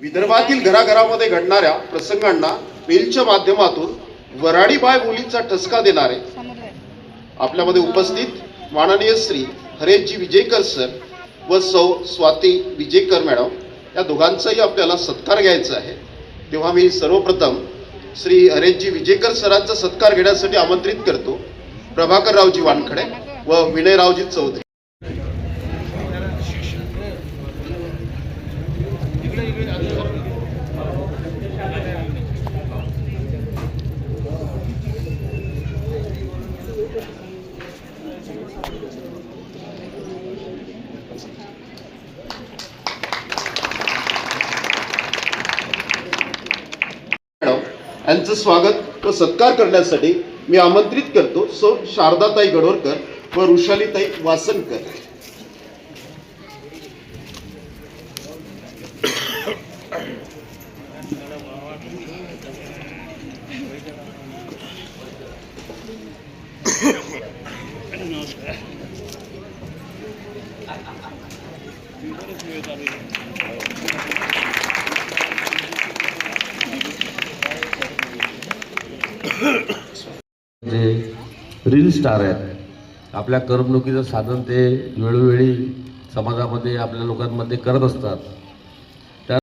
विदर्भातील घराघरामध्ये घडणाऱ्या प्रसंगांना रीलच्या माध्यमातून वराडी बाय बोलीचा ठसका देणारे आपल्यामध्ये उपस्थित माननीय श्री हरेशजी विजयकर सर व सौ स्वाती विजेकर मॅडम या दोघांचाही आपल्याला सत्कार घ्यायचा आहे. तेव्हा मी सर्वप्रथम श्री हरेशजी विजयकर सरांचा सत्कार घेण्यासाठी आमंत्रित करतो. प्रभाकररावजी वानखडे. व विनयरावजी चौधरी. मॅडम यांचं स्वागत व सत्कार करण्यासाठी मी आमंत्रित करतो सौ शारदाताई गडोरकर व ऋषालीताई वासनकर. जे रील स्टार आहेत. आपल्या करमणुकीचं साधन ते वेळोवेळी समाजामध्ये आपल्या लोकांमध्ये करत असतात.